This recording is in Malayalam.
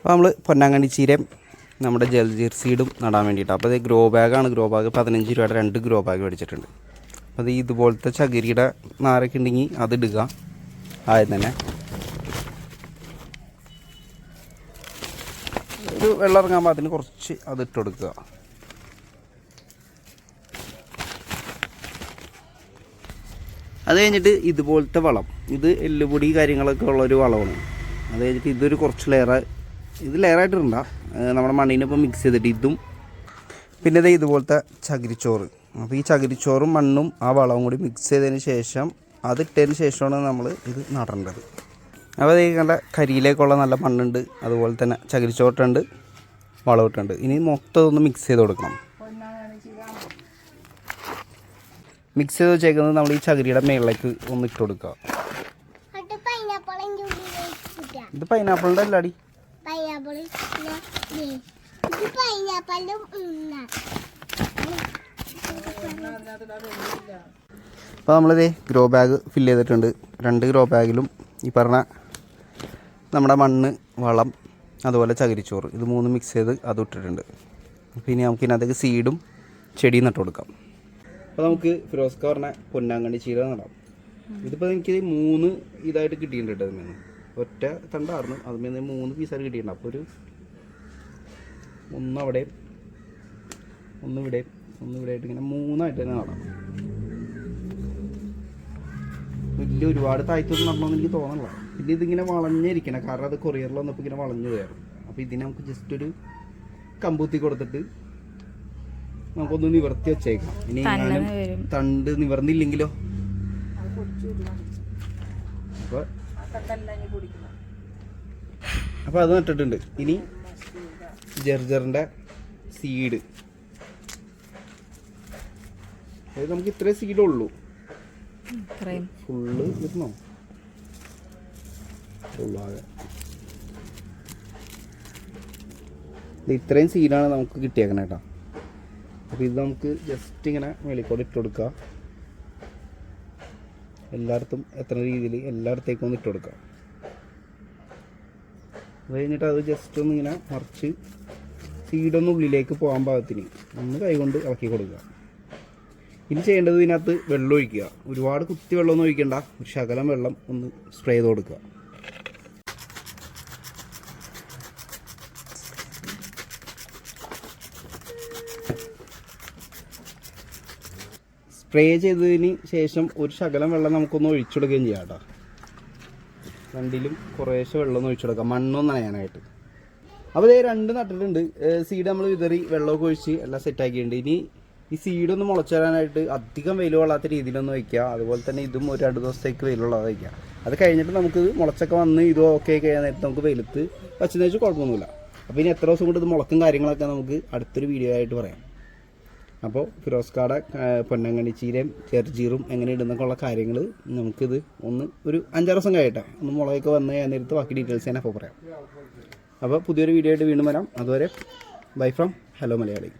അപ്പോൾ നമ്മൾ പൊന്നാങ്കണ്ണി ചീരയും നമ്മുടെ ജൽജീർ സീഡും നടാൻ വേണ്ടിയിട്ട്. അപ്പോൾ ഇത് ഗ്രോ ബാഗാണ് ഗ്രോ ബാഗ് പതിനഞ്ച് രൂപയുടെ രണ്ട് ഗ്രോ ബാഗ് മേടിച്ചിട്ടുണ്ട്. അപ്പോൾ അത് ഇതുപോലത്തെ ചകിരിയുടെ നാരൊക്കെ ഉണ്ടെങ്കിൽ അത് ഇടുക. ആദ്യം തന്നെ. ഒരു വെള്ളം ഇറങ്ങാൻ അതിന് കുറച്ച് അത് ഇട്ട് കൊടുക്കുക. അത് കഴിഞ്ഞിട്ട് ഇതുപോലത്തെ വളം. ഇത് എല്ലുപൊടി കാര്യങ്ങളൊക്കെ ഉള്ളൊരു വളമാണ്. അത് കഴിഞ്ഞിട്ട് ഇതൊരു കുറച്ച് ലെയർ ഇത് ലെയറായിട്ടിടണ്ട നമ്മുടെ മണ്ണിനൊപ്പം മിക്സ് ചെയ്തിട്ട് ഇതും. പിന്നെ ഇതേ ഇതുപോലത്തെ ചകിരിച്ചോറ്. അപ്പോൾ ഈ ചകിരിച്ചോറും മണ്ണും ആ വളവും കൂടി മിക്സ് ചെയ്തതിന് ശേഷം അത് ഇട്ടതിന് ശേഷമാണ് നമ്മൾ ഇത് നടേണ്ടത്. അപ്പോൾ അതേ നല്ല കരിയിലേക്കുള്ള നല്ല മണ്ണുണ്ട്. അതുപോലെ തന്നെ ചകിരിച്ചോട്ടുണ്ട് വളവിട്ടുണ്ട് ഇനി മൊത്തം ഒന്ന് മിക്സ് ചെയ്ത് കൊടുക്കണം. മിക്സ് ചെയ്ത് വെച്ചേക്കുന്നത് നമ്മൾ ഈ ചകിരിയുടെ മേളിലേക്ക് ഒന്ന് ഇട്ട് കൊടുക്കുക. ഇത് പൈനാപ്പിളിന്റെ അല്ലാടി പൈനാപ്പിൾ ഇത് അപ്പോൾ നമ്മളിത് ഗ്രോ ബാഗ് ഫില്ല് ചെയ്തിട്ടുണ്ട്. രണ്ട് ഗ്രോ ബാഗിലും ഈ പറഞ്ഞ നമ്മുടെ മണ്ണ് വളം അതുപോലെ ചകിരിച്ചോറ്. ഇത് മൂന്ന് മിക്സ് ചെയ്ത് അത് ഇട്ടിട്ടുണ്ട്. അപ്പോൾ ഇനി നമുക്ക് ഇതിനകത്തേക്ക് സീഡും ചെടിയും നട്ട് കൊടുക്കാം. അപ്പോൾ നമുക്ക് ഫിറോസ്ക പറഞ്ഞ പൊന്നാങ്കണ്ണി ചീര നടാം. ഇതിപ്പോൾ എനിക്ക് മൂന്ന് ഇതായിട്ട് കിട്ടിയിട്ടുണ്ട് അതിൽ നിന്ന് ഒറ്റ തണ്ടായിരുന്നു അതിൽ നിന്ന് മൂന്ന് പീസായിട്ട് കിട്ടിയിട്ടുണ്ട്. അപ്പോൾ ഒരു ഒന്ന് അവിടെ ഒന്ന് ഇവിടെ ഒന്ന് ഇവിടെ ആയിട്ട് ഇങ്ങനെ മൂന്നായിട്ട് തന്നെ നടാം വലിയ ഒരുപാട് താഴ്ത്തൊന്നും നടണമെന്ന് എനിക്ക് തോന്നണില്ല. പിന്നെ ഇതിങ്ങനെ വളഞ്ഞിരിക്കണം കാരണം അത് കൊറിയറിൽ വന്നപ്പോൾ ഇങ്ങനെ വളഞ്ഞു കയറും അപ്പോൾ ഇതിനെ നമുക്ക് ജസ്റ്റ് ഒരു കമ്പൂത്തി കൊടുത്തിട്ട് നമുക്കൊന്ന് നിവർത്തി വെച്ചേക്കാം. ഇനി എങ്ങാനും തണ്ട് നിവർന്നില്ലെങ്കിലോ? അപ്പോൾ അപ്പോൾ അത് നട്ടിട്ടുണ്ട്. ഇനി ജർജറിന്റെ സീഡ് അതായത് നമുക്ക് ഇത്രേ സീഡേ ഉള്ളൂ. ഇത്രയും. ഫുള്ള് ഇരുന്നോ? ഫുള്ളാകെ ഇത്രയും സീനാണ് നമുക്ക് കിട്ടിയേക്കണേ കേട്ടോ അപ്പോൾ ഇത് നമുക്ക് ജസ്റ്റ് ഇങ്ങനെ മേളിക്കൂടെ ഇട്ട് കൊടുക്കാം. എല്ലായിടത്തും എത്ര രീതിയിൽ എല്ലായിടത്തേക്കും ഒന്ന് ഇട്ട് കൊടുക്കുക അത് കഴിഞ്ഞിട്ട് അത് ജസ്റ്റ് ഒന്ന് ഇങ്ങനെ മറിച്ച് സീഡൊന്ന് ഉള്ളിലേക്ക് പോകാൻ പാകത്തിന്. ഒന്ന് കൈകൊണ്ട് ഇളക്കി കൊടുക്കുക. ഇനി ചെയ്യേണ്ടത് ഇതിനകത്ത് വെള്ളം ഒഴിക്കുക. ഒരുപാട് കുത്തി വെള്ളമൊന്നും ഒഴിക്കണ്ട. ഒരു ശകലം വെള്ളം ഒന്ന് സ്പ്രേ ചെയ്ത് കൊടുക്കുക. സ്പ്രേ ചെയ്തതിന് ശേഷം ഒരു ശകലം വെള്ളം നമുക്കൊന്ന് ഒഴിച്ചെടുക്കുകയും ചെയ്യാം കേട്ടോ. രണ്ടിലും കുറേശ്ശെ വെള്ളം ഒഴിച്ചു കൊടുക്കുക മണ്ണൊന്നും നനയാനായിട്ട്. അപ്പോൾ ഇതേ രണ്ട് നട്ടിട്ടുണ്ട്. സീഡ് നമ്മൾ വിതറി വെള്ളമൊക്കെ ഒഴിച്ച് എല്ലാം സെറ്റാക്കിയിട്ടുണ്ട് ഇനി ഈ സീഡൊന്ന് മുളച്ചു വരാനായിട്ട് അധികം വെയിൽ കൊള്ളാത്ത രീതിയിലൊന്നും വയ്ക്കുക അതുപോലെ തന്നെ ഇതും ഒരു രണ്ട് ദിവസത്തേക്ക് വെയിലുള്ളത് വയ്ക്കുക അത് കഴിഞ്ഞിട്ട് നമുക്ക് മുളച്ചൊക്കെ വന്ന് ഇത് ഓക്കെ കഴിയാൻ നേരത്തെ നമുക്ക് വെയിലത്ത് വച്ചെന്ന് വെച്ചാൽ കുഴപ്പമൊന്നുമില്ല. അപ്പോൾ ഇനി എത്ര ദിവസം കൊണ്ട് ഇത് മുളക്കും കാര്യങ്ങളൊക്കെ നമുക്ക് അടുത്തൊരു വീഡിയോ ആയിട്ട് പറയാം. അപ്പോൾ ഫിറോസ്കാട പൊന്നങ്ങണി ചീരയും ചെറുചീറും എങ്ങനെ ഇടുന്നൊക്കെ ഉള്ള കാര്യങ്ങൾ നമുക്കിത് ഒന്ന് ഒരു അഞ്ചാറ് ദിവസം കഴിയട്ടെ. ഒന്ന് മുളകൊക്കെ വന്ന് ഞാൻ നേരത്ത് ബാക്കി ഡീറ്റെയിൽസ് ഞാൻ അപ്പോൾ പറയാം. അപ്പോൾ പുതിയൊരു വീഡിയോ ആയിട്ട് വീണ്ടും വരാം. അതുവരെ ബൈ ഫ്രം ഹലോ മലയാളി